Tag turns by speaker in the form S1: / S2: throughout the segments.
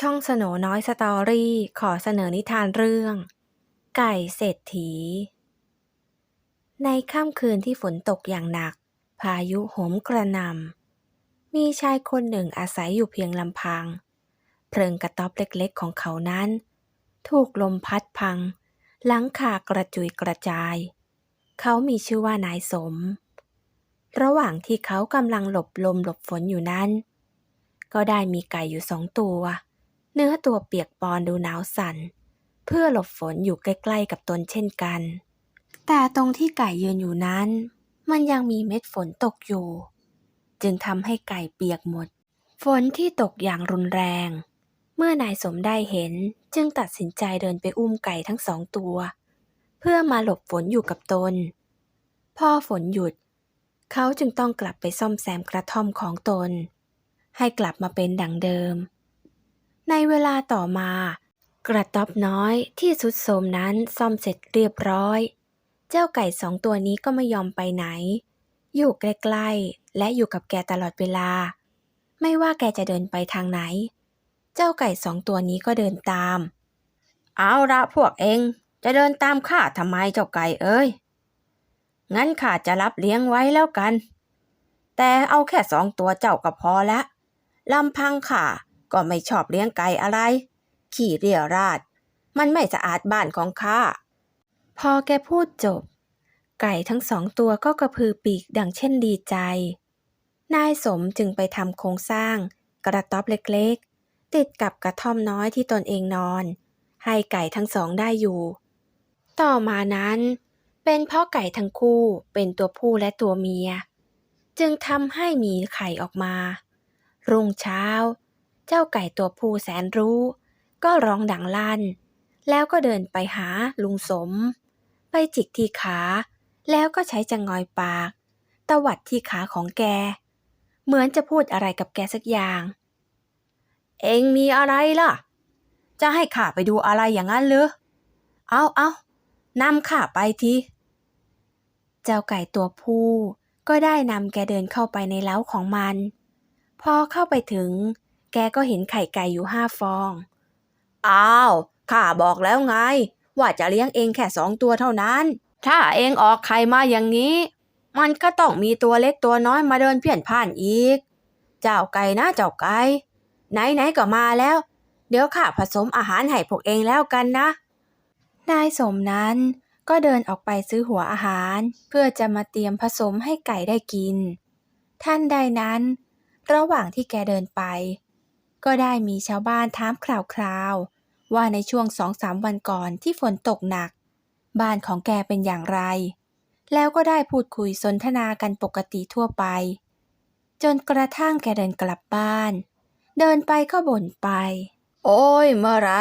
S1: ช่องสโนน้อยสตอรี่ขอเสนอนิทานเรื่อง ไก่เศรษฐี ในค่ำคืนที่ฝนตกอย่างหนัก พายุโหมกระหน่ำมีชายคนหนึ่งอาศัยอยู่เพียงลำพัง เพลิงกระต๊อบเล็กๆของเขานั้น ถูกลมพัดพัง หลังคากระจุยกระจาย เขามีชื่อว่านายสม ระหว่างที่เขากำลังหลบลมหลบฝนอยู่นั้น ก็ได้มีไก่อยู่สองตัว เนื้อตัวเปียกปอนดูหนาวสั่น เพื่อหลบฝนอยู่ใกล้ๆกับตนเช่นกัน แต่ตรงที่ไก่ยืนอยู่นั้น มันยังมีเม็ดฝนตกอยู่ จึงทำให้ไก่เปียกหมด ฝนที่ตกอย่างรุนแรง เมื่อนายสมได้เห็นจึงตัดสินใจเดินไปอุ้มไก่ทั้งสองตัว เพื่อมาหลบฝนอยู่กับตน พอฝนหยุด เขาจึงต้องกลับไปซ่อมแซมกระท่อมของตน ให้กลับมาเป็นดังเดิม ในเวลาต่อมา กระต๊อบน้อยที่สุดโทมนั้นซ่อมเสร็จเรียบร้อย เจ้าไก่สองตัวนี้ก็ไม่ยอมไปไหน อยู่ใกล้ๆและอยู่กับแกตลอดเวลา ไม่ว่าแกจะเดินไปทางไหน เจ้าไก่สองตัวนี้ก็เดินตาม เอาละพวกเองจะเดินตามข้าทำไมเจ้าไก่เอ้ย งั้นข้าจะรับเลี้ยงไว้แล้วกัน แต่เอาแค่สองตัวเจ้าก็พอละลำพังข้า ก็ไม่ชอบเลี้ยงไก่อะไร ขี่เรี่ยราด มันไม่สะอาดบ้านของข้า พอแกพูดจบ ไก่ทั้งสองตัวก็กระพือปีกดังเช่นดีใจ นายสมจึงไปทำโครงสร้าง กระต๊อบเล็กๆ ติดกับกระท่อมน้อยที่ตนเองนอน ให้ไก่ทั้งสองได้อยู่ ต่อมานั้น เป็นเพราะไก่ทั้งคู่เป็นตัวผู้และตัวเมีย จึงทำให้มีไข่ออกมา รุ่งเช้า เจ้าไก่ตัวผู้แสนรู้ ก็ร้องดังลั่น แล้วก็เดินไปหาลุงสม ไปจิกที่ขา แล้วก็ใช้จะงอยปาก ตวัดที่ขาของแก เหมือนจะพูดอะไรกับแกสักอย่าง เองมีอะไรล่ะ จะให้ข้าไปดูอะไรอย่างนั้นหรือเอาเอานำข้าไปทีเจ้าไก่ตัวผู้ก็ได้นำแกเดินเข้าไปในเล้าของมัน พอเข้าไปถึง แกก็เห็นไข่ไก่อยู่ห้าฟอง อ้าว ข้าบอกแล้วไง ว่าจะเลี้ยงเองแค่สองตัวเท่านั้น ถ้าเองออกไข่มาอย่างนี้ มันก็ต้องมีตัวเล็กตัวน้อยมาเดินเพี่ยนผ่านอีก เจ้าไก่นะเจ้าไก่ ไหนๆก็มาแล้ว เดี๋ยวข้าผสมอาหารให้พวกเองแล้วกันนะ นายสมนั้นก็เดินออกไปซื้อหัวอาหาร เพื่อจะมาเตรียมผสมให้ไก่ได้กิน ท่านใดนั้น ระหว่างที่แกเดินไป ก็ได้มีชาวบ้านถามคราวๆ ว่าในช่วงสองสามวันก่อนที่ฝนตกหนัก บ้านของแกเป็นอย่างไร แล้วก็ได้พูดคุยสนทนากันปกติทั่วไป จนกระทั่งแกเดินกลับบ้าน เดินไปก็บ่นไป โอ้ยเมื่อไร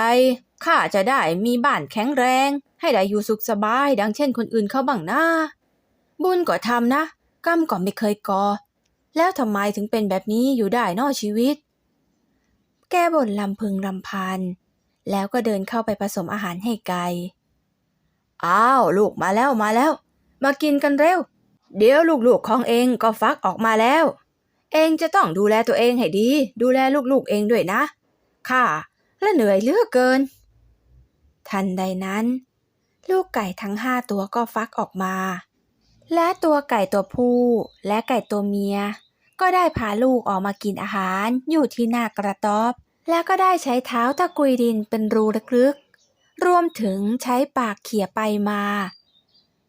S1: ข้าจะได้มีบ้านแข็งแรง ให้ได้อยู่สุขสบายดังเช่นคนอื่นเขาบ้างนะบุญก็ทำนะกรรมก็ไม่เคยก่อแล้วทำไมถึงเป็นแบบนี้อยู่ได้นอชีวิต แกบ่นลำพึงลำพัน แล้วก็เดินเข้าไปผสมอาหารให้ไก่ อ้าว ลูกมาแล้วมาแล้ว มากินกันเร็ว เดี๋ยวลูกๆของเองก็ฟักออกมาแล้ว เองจะต้องดูแลตัวเองให้ดี ดูแลลูกๆเองด้วยนะ ค่ะและเหนื่อยเหลือกเกิน ทันใดนั้น ลูกไก่ทั้งห้าตัวก็ฟักออกมา และตัวไก่ตัวผู้และไก่ตัวเมีย ก็ได้พาลูกออกมากินอาหารอยู่ที่หน้ากระต๊อบ แล้วก็ได้ใช้เท้าตะกุยดินเป็นรูลึกๆ รวมถึงใช้ปากเขี่ยไปมา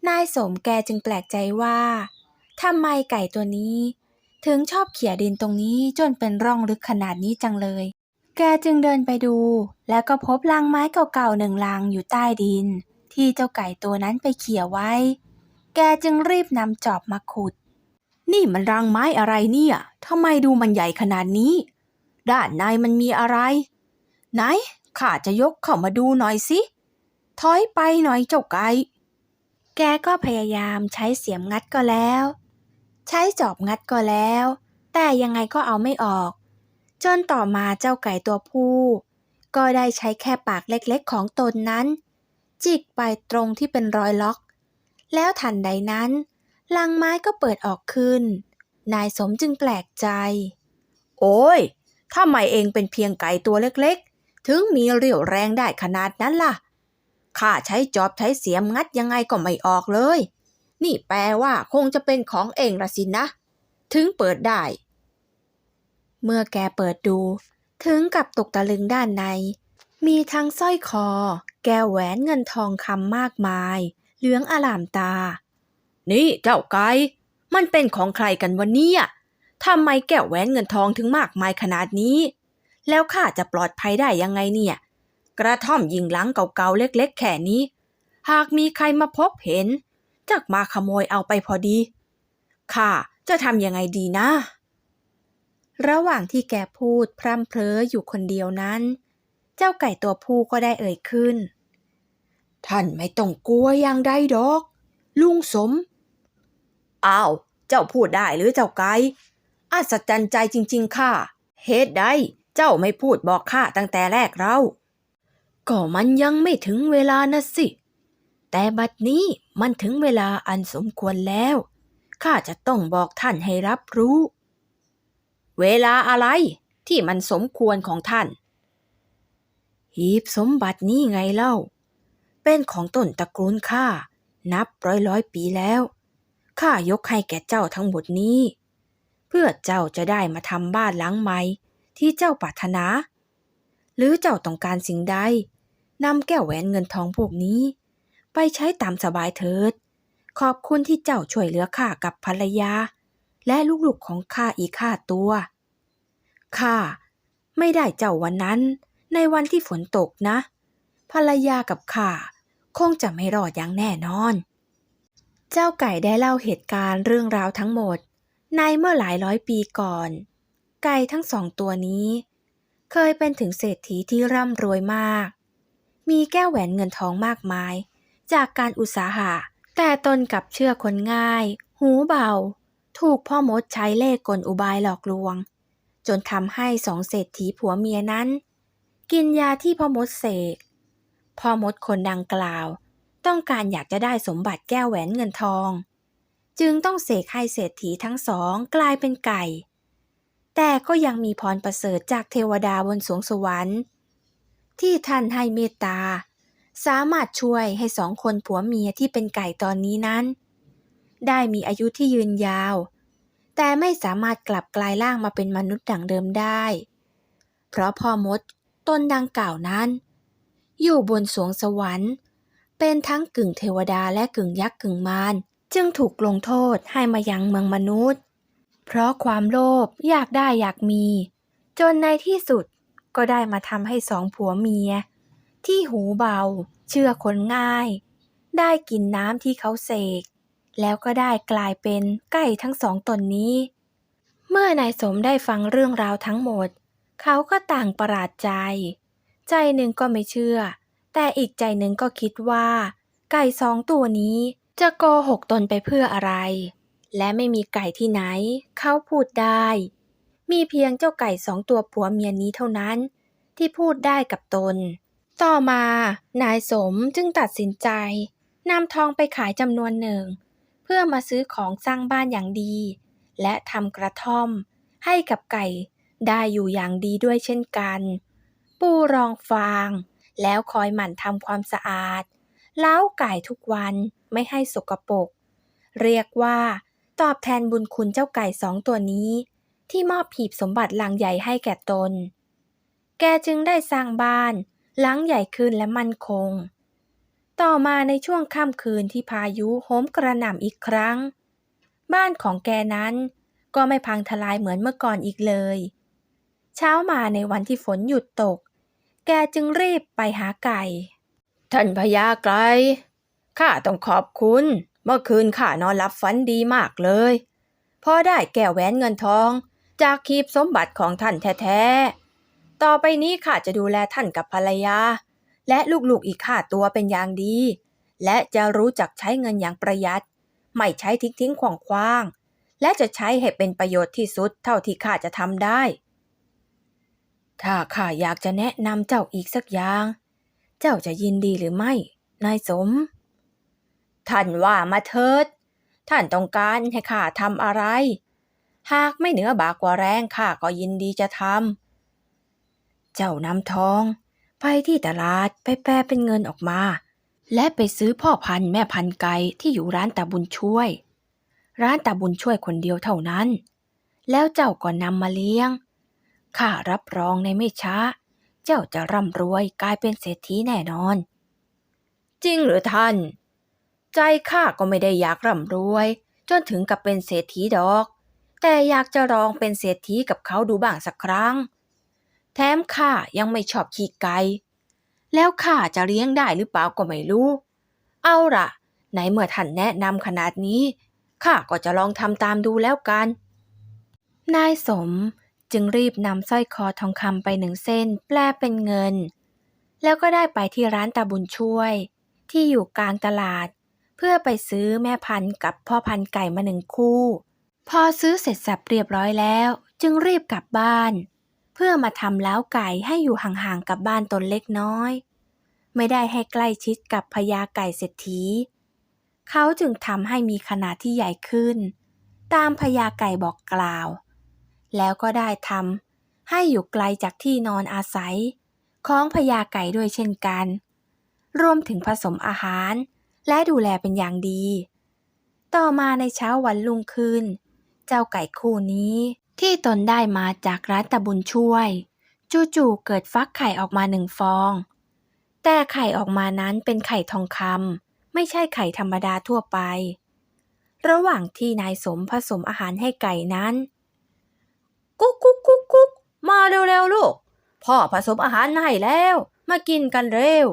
S1: นายสมแกจึงแปลกใจว่าทำไมไก่ตัวนี้ ถึงชอบเขี่ยดินตรงนี้จนเป็นร่องลึกขนาดนี้จังเลย แกจึงเดินไปดู แล้วก็พบลังไม้เก่าๆหนึ่งลังอยู่ใต้ดิน ที่เจ้าไก่ตัวนั้นไปเขี่ยไว้ แกจึงรีบนำจอบมาขุด นี่มันรังไม้อะไรเนี่ยทำไมดูมันใหญ่ขนาดนี้ ด้านในมันมีอะไร ไหนข้าจะยกเข้ามาดูหน่อยสิถอยไปหน่อยเจ้าไก่แกก็พยายามใช้เสียมงัดก็แล้ว ใช้จอบงัดก็แล้ว แต่ยังไงก็เอาไม่ออก จนต่อมาเจ้าไก่ตัวผู้ ก็ได้ใช้แค่ปากเล็กๆของตนนั้น จิกไปตรงที่เป็นรอยล็อก แล้วทันใดนั้น ลังไม้ก็เปิดออกขึ้น นายสมจึงแปลกใจ โอ้ยทำไมเองเป็นเพียงไก่ตัวเล็กถึงมีเรี่ยวแรงได้ขนาดนั้นล่ะ ข้าใช้จอบใช้เสียมงัดยังไงก็ไม่ออกเลย นี่แปลว่าคงจะเป็นของเองละสินะ ถึงเปิดได้ เมื่อแกเปิดดู ถึงกับตกตะลึงด้านใน มีทั้งสร้อยคอ แก้วแหวนเงินทองคำมากมาย เหลืองอลามตา นี่เจ้าไก่มันเป็นของใครกันวันนี้ทำไมแก้วแหวนเงินทองถึงมากมายขนาดนี้ แล้วข้าจะปลอดภัยได้ยังไงเนี่ย กระท่อมยิงหลังเก่าๆเล็ก ๆ แค่นี้ หากมีใครมาพบเห็นจักมาขโมยเอาไปพอดีข้าจะทำยังไงดีนะ ระหว่างที่แกพูดพร่ำเพลออยู่คนเดียวนั้น เจ้าไก่ตัวผู้ก็ได้เอ่ยขึ้น ท่านไม่ต้องกลัวอย่างใดดอก ลุงสม อ้าว เจ้าพูดได้หรือเจ้าไก่อัศจรรย์ใจจริง ๆ ค่ะเหตุใดเจ้าไม่พูดบอกข้าตั้งแต่แรกเราก็มันยังไม่ถึงเวลานะสิ แต่บัดนี้มันถึงเวลาอันสมควรแล้ว ข้าจะต้องบอกท่านให้รับรู้ เวลาอะไรที่มันสมควรของท่าน หีบสมบัตินี้ไงเล่า เป็นของต้นตระกูลข้า นับร้อยร้อยปีแล้ว ข้ายกให้แก่เจ้าทั้งหมดนี้ เพื่อเจ้าจะได้มาทำบ้านหลังใหม่ที่เจ้าปรารถนา หรือเจ้าต้องการสิ่งใดนำแก้วแหวนเงินทองพวกนี้ ไปใช้ตามสบายเถิด ขอบคุณที่เจ้าช่วยเหลือข้ากับภรรยา และลูกๆของข้าอีกข้าตัวข้าไม่ได้เจ้าวันนั้น ในวันที่ฝนตกนะ ภรรยากับข้าคงจะไม่รอดอย่างแน่นอน เจ้าไก่ได้เล่าเหตุการณ์เรื่องราวทั้งหมด ในเมื่อหลายร้อยปีก่อน ไก่ทั้งสองตัวนี้ เคยเป็นถึงเศรษฐีที่ร่ำรวยมาก มีแก้วแหวนเงินทองมากมาย จากการอุตสาหะ แต่ตนกลับเชื่อคนง่าย หูเบา ถูกพ่อมดใช้เล่ห์กลอุบายหลอกลวง จนทำให้สองเศรษฐีผัวเมียนั้น กินยาที่พ่อมดเสกพ่อมดคนดังกล่าว ต้องการอยากจะได้สมบัติแก้วแหวนเงินทอง จึงต้องเสกให้เศรษฐีทั้งสองกลายเป็นไก่ แต่ก็ยังมีพรประเสริฐจากเทวดาบนสวงสวรรค์ ที่ท่านให้เมตตา สามารถช่วยให้สองคนผัวเมียที่เป็นไก่ตอนนี้นั้น ได้มีอายุที่ยืนยาว แต่ไม่สามารถกลับกลายร่างมาเป็นมนุษย์ดังเดิมได้ เพราะพ่อมดต้นดังกล่าวนั้น อยู่บนสวงสวรรค์ เป็นทั้งกึ่งเทวดาและกึ่งยักษ์กึ่งมารจึงถูกลงโทษให้มายังเมืองมนุษย์ เพราะความโลภอยากได้อยากมี จนในที่สุดก็ได้มาทำให้สองผัวเมีย ที่หูเบา เชื่อคนง่าย ได้กินน้ำที่เขาเสก แล้วก็ได้กลายเป็นไก่ทั้งสองตนนี้ เมื่อนายสมได้ฟังเรื่องราวทั้งหมด เขาก็ต่างประหลาดใจ ใจหนึ่งก็ไม่เชื่อ แต่อีกใจหนึ่งก็คิดว่า ไก่สองตัวนี้จะโกหกตนไปเพื่ออะไร และไม่มีไก่ที่ไหน เขาพูดได้ มีเพียงเจ้าไก่สองตัวผัวเมียนี้เท่านั้น ที่พูดได้กับตน ต่อมา นายสมจึงตัดสินใจนำทองไปขายจำนวนหนึ่ง เพื่อมาซื้อของสร้างบ้านอย่างดี และทำกระท่อม ให้กับไก่ได้อยู่อย่างดีด้วยเช่นกัน ปูรองฟาง แล้วคอยหมั่นทำความสะอาด เล้าไก่ทุกวันไม่ให้สกปรกเรียกว่าตอบแทนบุญคุณเจ้าไก่สองตัวนี้ ที่มอบหีบสมบัติหลังใหญ่ให้แก่ตน แกจึงได้สร้างบ้านหลังใหญ่ขึ้นและมั่นคง ต่อมาในช่วงค่ำคืนที่พายุโหมกระหน่ำอีกครั้ง บ้านของแกนั้นก็ไม่พังทลายเหมือนเมื่อก่อนอีกเลย เช้ามาในวันที่ฝนหยุดตก แกจึงรีบไปหาไก่ ท่านพญาไกรข้าต้องขอบคุณ เมื่อคืนข้านอนหลับฝันดีมากเลยพอได้แก้วแหวนเงินทอง จากคีบสมบัติของท่านแท้ๆ ต่อไปนี้ข้าจะดูแลท่านกับภรรยา และลูกๆอีกข้าตัวเป็นอย่างดี และจะรู้จักใช้เงินอย่างประหยัด ไม่ใช้ทิ้งทิ้งขวางคว้างและจะใช้ให้เป็นประโยชน์ที่สุดเท่าที่ข้าจะทำได้ ถ้าข้าอยากจะแนะนำเจ้าอีกสักอย่าง เจ้าจะยินดีหรือไม่ นายสม ท่านว่ามาเถิด ท่านต้องการให้ข้าทำอะไร หากไม่เหนือบากกว่าแรงข้าก็ยินดีจะทำ เจ้านำทอง ไปที่ตลาดไปแปลเป็นเงินออกมา และไปซื้อพ่อพันธุ์แม่พันธุ์ไก่ที่อยู่ร้านตาบุญช่วย ร้านตาบุญช่วยคนเดียวเท่านั้น แล้วเจ้าก็นำมาเลี้ยง ข้ารับรองในไม่ช้า เจ้าจะร่ำรวยกลายเป็นเศรษฐีแน่นอน จริงหรือท่าน ใจข้าก็ไม่ได้อยากร่ำรวย จนถึงกับเป็นเศรษฐีดอก แต่อยากจะลองเป็นเศรษฐีกับเขาดูบ้างสักครั้ง แถมข้ายังไม่ชอบขี้ไก่แล้วข้าจะเลี้ยงได้หรือเปล่าก็ไม่รู้ เอาล่ะไหนเมื่อท่านแนะนำขนาดนี้ข้าก็จะลองทำตามดูแล้วกัน นายสม จึงรีบนำสร้อยคอทองคำไปหนึ่งเส้น แปลเป็นเงิน แล้วก็ได้ไปที่ร้านตาบุญช่วย ที่อยู่กลางตลาด เพื่อไปซื้อแม่พันธุ์กับพ่อพันธุ์ไก่มาหนึ่งคู่ พอซื้อเสร็จสับเรียบร้อยแล้ว จึงรีบกลับบ้าน เพื่อมาทำเล้าไก่ให้อยู่ห่างๆกับบ้านตนเล็กน้อย ไม่ได้ให้ใกล้ชิดกับพญาไก่เศรษฐีเขาจึงทำให้มีขนาดที่ใหญ่ขึ้น ตามพญาไก่บอกกล่าว แล้วก็ได้ทำให้อยู่ไกลจากที่นอนอาศัย ของพญาไก่ด้วยเช่นกัน รวมถึงผสมอาหาร และดูแลเป็นอย่างดี ต่อมาในเช้าวันรุ่งขึ้น เจ้าไก่คู่นี้ที่ตนได้มาจากร้านตะบุญช่วย จู่ๆเกิดฟักไข่ออกมาหนึ่งฟอง แต่ไข่ออกมานั้นเป็นไข่ทองคำไม่ใช่ไข่ธรรมดาทั่วไป ระหว่างที่นายสมผสมอาหารให้ไก่นั้น กุ๊กกุ๊กกุ๊กกุ๊กมาเร็วๆลูก พ่อผสมอาหารให้แล้ว มากินกันเร็ว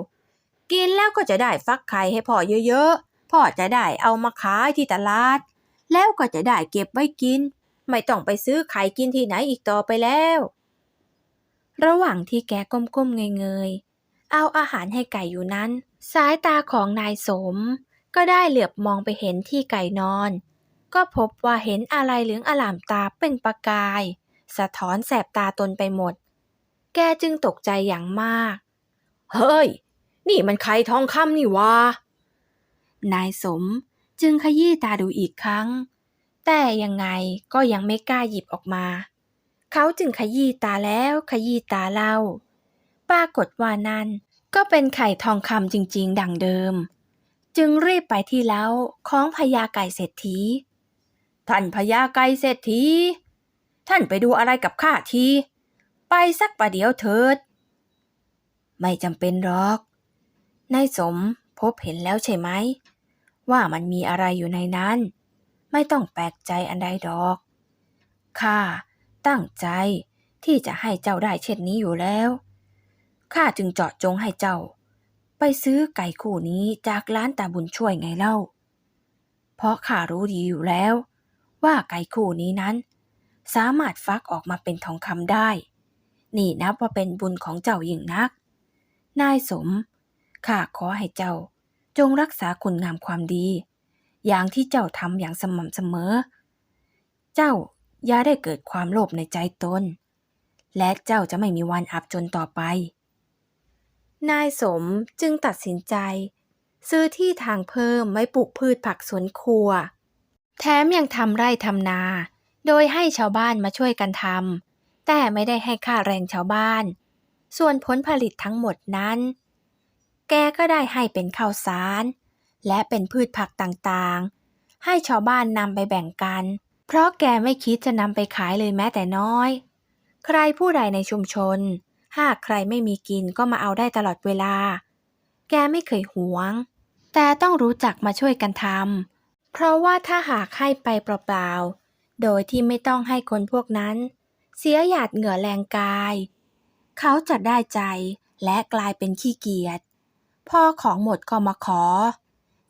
S1: กินแล้วก็จะได้ฟักไข่ให้พ่อเยอะๆ พ่อจะได้เอามาขายที่ตลาด แล้วก็จะได้เก็บไว้กิน ไม่ต้องไปซื้อไข่กินที่ไหนอีกต่อไปแล้ว ระหว่างที่แกก้มๆเงยๆ เอาอาหารให้ไก่อยู่นั้น สายตาของนายสม ก็ได้เหลือบมองไปเห็นที่ไก่นอน ก็พบว่าเห็นอะไรเหลืองอลามตาเป็นประกาย สะท้อนแสบตาตนไปหมด แกจึงตกใจอย่างมาก เฮ้ย นี่มันไข่ทองคำนี่วะ นายสมจึงขยี้ตาดูอีกครั้ง แต่ยังไงก็ยังไม่กล้าหยิบออกมา เขาจึงขยี้ตาแล้วขยี้ตาเล่า ปรากฏว่านั่นก็เป็นไข่ทองคำจริง ๆ ดังเดิม จึงรีบไปที่เล้าของพญาไก่เศรษฐีท่านพญาไก่เศรษฐี ท่านไปดูอะไรกับข้าที ไปสักประเดี๋ยวเถิด ไม่จำเป็นหรอก นายสมพบเห็นแล้วใช่ไหม ว่ามันมีอะไรอยู่ในนั้น ไม่ต้องแปลกใจอันใดดอก ข้าตั้งใจที่จะให้เจ้าได้เช่นนี้อยู่แล้ว ข้าจึงเจาะจงให้เจ้า ไปซื้อไก่คู่นี้จากร้านตาบุญช่วยไงเล่า เพราะข้ารู้ดีอยู่แล้ว ว่าไก่คู่นี้นั้น สามารถฟักออกมาเป็นทองคำได้ นี่นับว่าเป็นบุญของเจ้ายิ่งนัก นายสม ข้าขอให้เจ้า จงรักษาคุณงามความดี อย่างที่เจ้าทำอย่างสม่ำเสมอ เจ้าอย่าได้เกิดความโลภในใจตน และเจ้าจะไม่มีวันอับจนต่อไป นายสมจึงตัดสินใจ ซื้อที่ทางเพิ่มไว้ปลูกพืชผักสวนครัว แถมยังทำไร่ทำนา โดยให้ชาวบ้านมาช่วยกันทำแต่ไม่ได้ให้ค่าแรงชาวบ้าน ส่วนผลผลิตทั้งหมดนั้น แกก็ได้ให้เป็นข้าวสาร และเป็นพืชผักต่างๆ ให้ชาวบ้านนำไปแบ่งกัน เพราะแกไม่คิดจะนำไปขายเลยแม้แต่น้อย ใครผู้ใดในชุมชน หากใครไม่มีกินก็มาเอาได้ตลอดเวลา แกไม่เคยหวง แต่ต้องรู้จักมาช่วยกันทำเพราะว่าถ้าหากให้ไปเปล่าๆ โดยที่ไม่ต้องให้คนพวกนั้น เสียหยาดเหงื่อแรงกาย เขาจะได้ใจและกลายเป็นขี้เกียจพ่อของหมดก็มาขอ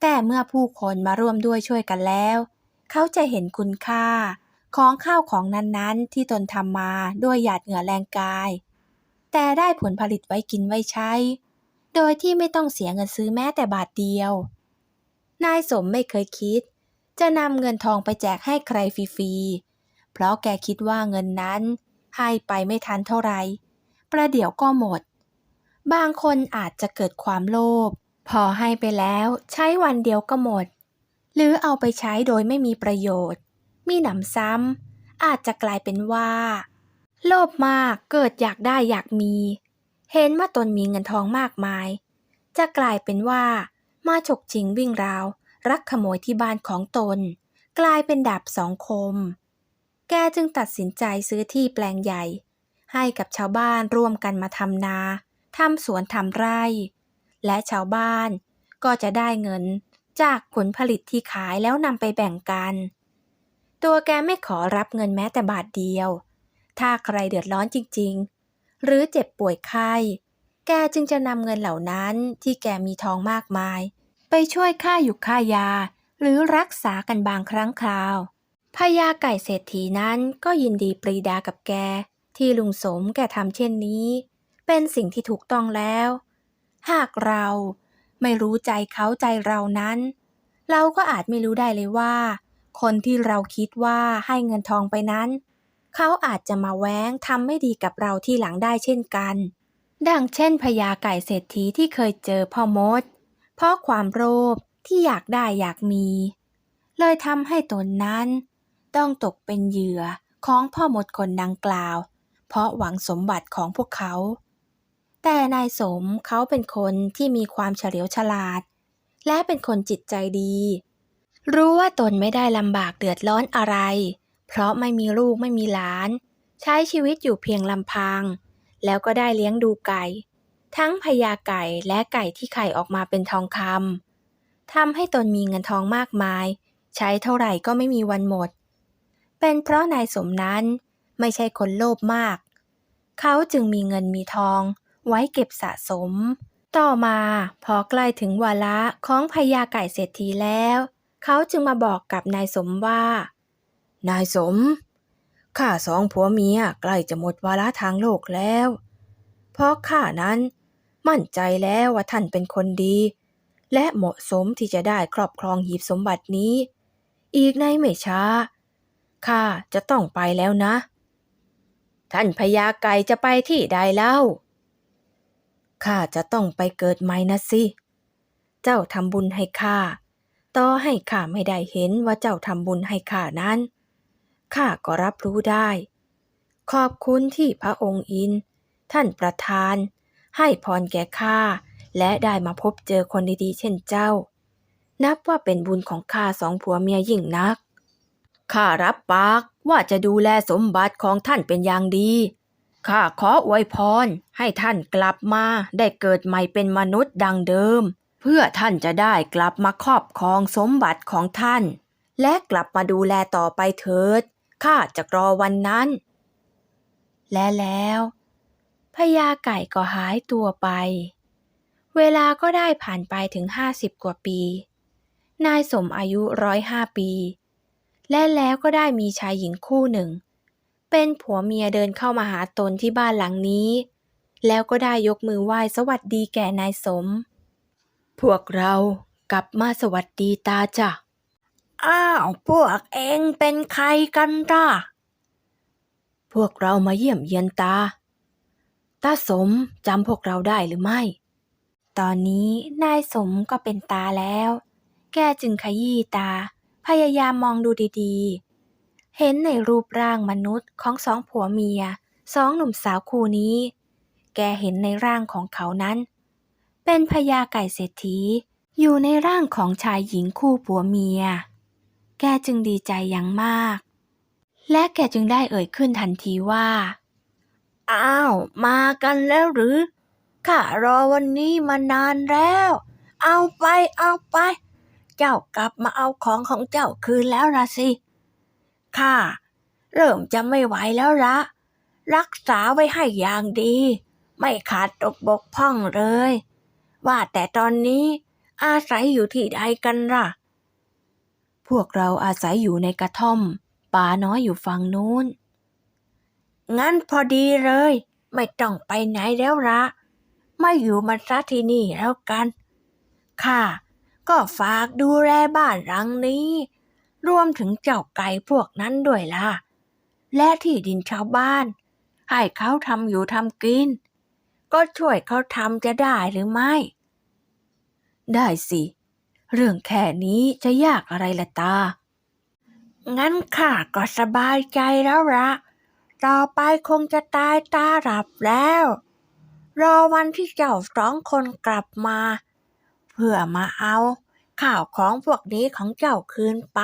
S1: แต่เมื่อผู้คนมาร่วมด้วยช่วยกันแล้ว เขาจะเห็นคุณค่าของข้าวของนั้นๆ ที่ตนทำมาด้วยหยาดเหงื่อแรงกาย แต่ได้ผลผลิตไว้กินไว้ใช้ โดยที่ไม่ต้องเสียเงินซื้อแม้แต่บาทเดียว นายสมไม่เคยคิด จะนำเงินทองไปแจกให้ใครฟรีๆ เพราะแกคิดว่าเงินนั้นให้ไปไม่ทันเท่าไหร่ ประเดี๋ยวก็หมด บางคนอาจจะเกิดความโลภ พอให้ไปแล้วใช้วันเดียวก็หมด หรือเอาไปใช้โดยไม่มีประโยชน์ มีหนำซ้ำ อาจจะกลายเป็นว่า โลภมากเกิดอยากได้อยากมี เห็นว่าตนมีเงินทองมากมาย จะกลายเป็นว่ามาฉกชิงวิ่งราว รักขโมยที่บ้านของตน กลายเป็นดาบสองคม แกจึงตัดสินใจซื้อที่แปลงใหญ่ ให้กับชาวบ้านร่วมกันมาทำนาทำสวนทำไร่ และชาวบ้านก็จะได้เงินจากผลผลิตที่ขายแล้วนำไปแบ่งกัน ตัวแกไม่ขอรับเงินแม้แต่บาทเดียว ถ้าใครเดือดร้อนจริง ๆ หรือเจ็บป่วยไข้ แกจึงจะนำเงินเหล่านั้นที่แกมีทองมากมาย ไปช่วยค่าอยู่ค่ายา หรือรักษากันบางครั้งคราวพญาไก่เศรษฐีนั้นก็ยินดีปรีดากับแก ที่ลุงสมแกทำเช่นนี้ เป็นสิ่งที่ถูกต้องแล้ว หากเราไม่รู้ใจเขาใจเรานั้น เราก็อาจไม่รู้ได้เลยว่า คนที่เราคิดว่าให้เงินทองไปนั้น เขาอาจจะมาแว้งทำไม่ดีกับเราที่หลังได้เช่นกัน ดังเช่นพญาไก่เศรษฐีที่เคยเจอพ่อมด เพราะความโลภที่อยากได้อยากมี เลยทำให้ตนนั้น ต้องตกเป็นเหยื่อของพ่อมดคนดังกล่าว เพราะหวังสมบัติของพวกเขา แต่นายสมเขาเป็นคนที่มีความเฉลียวฉลาด และเป็นคนจิตใจดี รู้ว่าตนไม่ได้ลำบากเดือดร้อนอะไร เพราะไม่มีลูกไม่มีหลาน ใช้ชีวิตอยู่เพียงลำพัง แล้วก็ได้เลี้ยงดูไก่ ทั้งพญาไก่และไก่ที่ไข่ออกมาเป็นทองคำทำให้ตนมีเงินทองมากมาย ใช้เท่าไหร่ก็ไม่มีวันหมด เป็นเพราะนายสมนั้นไม่ใช่คนโลภมาก เขาจึงมีเงินมีทองไว้เก็บสะสม ต่อมาพอใกล้ถึงวาระของพญาไก่เศรษฐีแล้ว เขาจึงมาบอกกับนายสมว่า นายสม ข้าสองผัวเมียใกล้จะหมดวาระทางโลกแล้ว เพราะข้านั้น มั่นใจแล้วว่าท่านเป็นคนดี และเหมาะสมที่จะได้ครอบครองหีบสมบัตินี้ อีกในไม่ช้าข้าจะต้องไปแล้วนะ ท่านพญาไก่จะไปที่ใดเล่าข้าจะต้องไปเกิดใหม่นะสิ เจ้าทำบุญให้ข้า ต่อให้ข้าไม่ได้เห็นว่าเจ้าทำบุญให้ข้านั้น ข้าก็รับรู้ได้ ขอบคุณที่พระองค์อิน ท่านประทาน ให้พรแก่ข้าและได้มาพบเจอคนดีๆเช่นเจ้า นับว่าเป็นบุญของข้าสองผัวเมียยิ่งนักข้ารับปากว่าจะดูแลสมบัติของท่านเป็นอย่างดีข้าขออวยพรให้ท่านกลับมาได้เกิดใหม่เป็นมนุษย์ดังเดิม เพื่อท่านจะได้กลับมาครอบครองสมบัติของท่าน และกลับมาดูแลต่อไปเถิดข้าจะรอวันนั้น และแล้ว พญาไก่ก็หายตัวไป เวลาก็ได้ผ่านไปถึงห้าสิบกว่าปี นายสมอายุร้อยห้าปี และแล้วก็ได้มีชายหญิงคู่หนึ่ง เป็นผัวเมียเดินเข้ามาหาตนที่บ้านหลังนี้ แล้วก็ได้ยกมือไหว้สวัสดีแก่นายสม พวกเรากลับมาสวัสดีตาจ้ะ อ้าว พวกเองเป็นใครกันล่ะพวกเรามาเยี่ยมเยียนตา ตาสมจำพวกเราได้หรือไม่ ตอนนี้นายสมก็เป็นตาแล้ว แกจึงขยี้ตา พยายามมองดูดีๆ เห็นในรูปร่างมนุษย์ของสองผัวเมีย สองหนุ่มสาวคู่นี้ แกเห็นในร่างของเขานั้น เป็นพญาไก่เศรษฐี อยู่ในร่างของชายหญิงคู่ผัวเมีย แกจึงดีใจอย่างมาก และแกจึงได้เอ่ยขึ้นทันทีว่า อ้าว มากันแล้วหรือข้ารอวันนี้มานานแล้ว เอาไปเอาไป เจ้ากลับมาเอาของของเจ้าคืนแล้วละสิข้าเริ่มจะไม่ไหวแล้วละรักษาไว้ให้อย่างดี ไม่ขาดตกบกพร่องเลย ว่าแต่ตอนนี้อาศัยอยู่ที่ใดกันล่ะ พวกเราอาศัยอยู่ในกระท่อม ป่าน้อยอยู่ฝั่งนู้น งั้นพอดีเลย ไม่ต้องไปไหนแล้วละไม่อยู่มาซะที่นี่แล้วกัน ค่ะ ก็ฝากดูแลบ้านหลังนี้ รวมถึงเจ้าไก่พวกนั้นด้วยล่ะ และที่ดินชาวบ้าน ให้เขาทำอยู่ทำกิน ก็ช่วยเขาทำจะได้หรือไม่ ได้สิ เรื่องแค่นี้จะยากอะไรล่ะตา งั้นข้าก็สบายใจแล้วละ ต่อไปคงจะตายตาหลับแล้ว รอวันที่เจ้าสองคนกลับมา เพื่อมาเอาข่าวของพวกนี้ของเจ้าคืนไป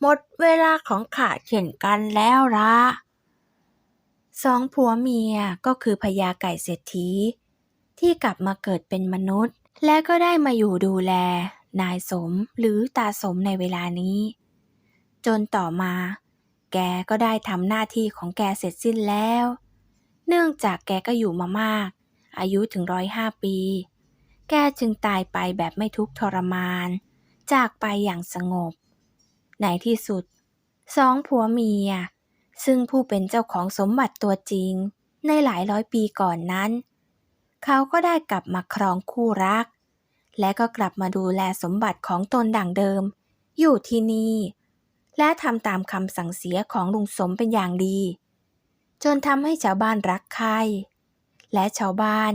S1: หมดเวลาของข้าเช่นกันแล้วละสองผัวเมียก็คือพญาไก่เศรษฐี ที่กลับมาเกิดเป็นมนุษย์ และก็ได้มาอยู่ดูแล นายสมหรือตาสมในเวลานี้ จนต่อมา แกก็ได้ทำหน้าที่ของแกเสร็จสิ้นแล้ว เนื่องจากแกก็อยู่มามาก อายุถึงร้อยห้าปี แกจึงตายไปแบบไม่ทุกข์ทรมาน จากไปอย่างสงบ ในที่สุด สองผัวเมีย ซึ่งผู้เป็นเจ้าของสมบัติตัวจริง ในหลายร้อยปีก่อนนั้น เขาก็ได้กลับมาครองคู่รัก และก็กลับมาดูแลสมบัติของตนดั่งเดิม อยู่ที่นี่ และทำตามคำสั่งเสียของลุงสมเป็นอย่างดี จนทำให้ชาวบ้านรักใคร่และชาวบ้าน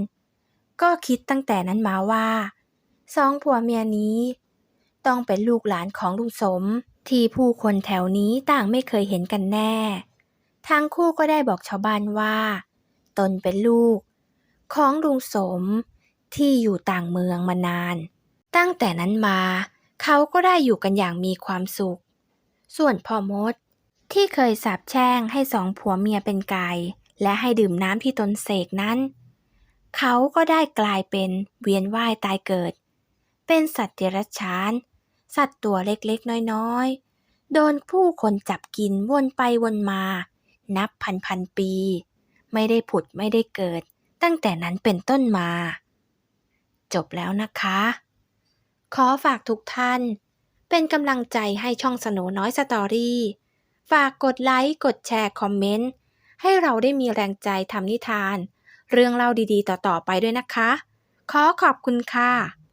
S1: ก็คิดตั้งแต่นั้นมาว่าสองผัวเมียนี้ ต้องเป็นลูกหลานของลุงสมที่ผู้คนแถวนี้ต่างไม่เคยเห็นกันแน่ ทั้งคู่ก็ได้บอกชาวบ้านว่า ตนเป็นลูก ของลุงสมที่อยู่ต่างเมืองมานาน ตั้งแต่นั้นมา เขาก็ได้อยู่กันอย่างมีความสุข ส่วนพ่อมด ที่เคยสาบแช่งให้สองผัวเมียเป็นไก่และให้ดื่มน้ำที่ตนเสกนั้น เขาก็ได้กลายเป็นเวียนว่ายตายเกิด เป็นสัตว์เดรัจฉาน สัตว์ตัวเล็กๆ น้อยๆ โดนผู้คนจับกินวนไปวนมา นับพันพันๆปี ไม่ได้ผุดไม่ได้เกิด ตั้งแต่นั้นเป็นต้นมา จบแล้วนะคะ ขอฝากทุกท่าน เป็นกำลังใจให้ช่องสโนน้อยสตอรี่ ฝากกดไลค์ กดแชร์ คอมเมนต์ ให้เราได้มีแรงใจทำนิทาน เรื่องเล่าดีๆ ต่อ ๆ ไปด้วยนะคะ ขอขอบคุณค่ะ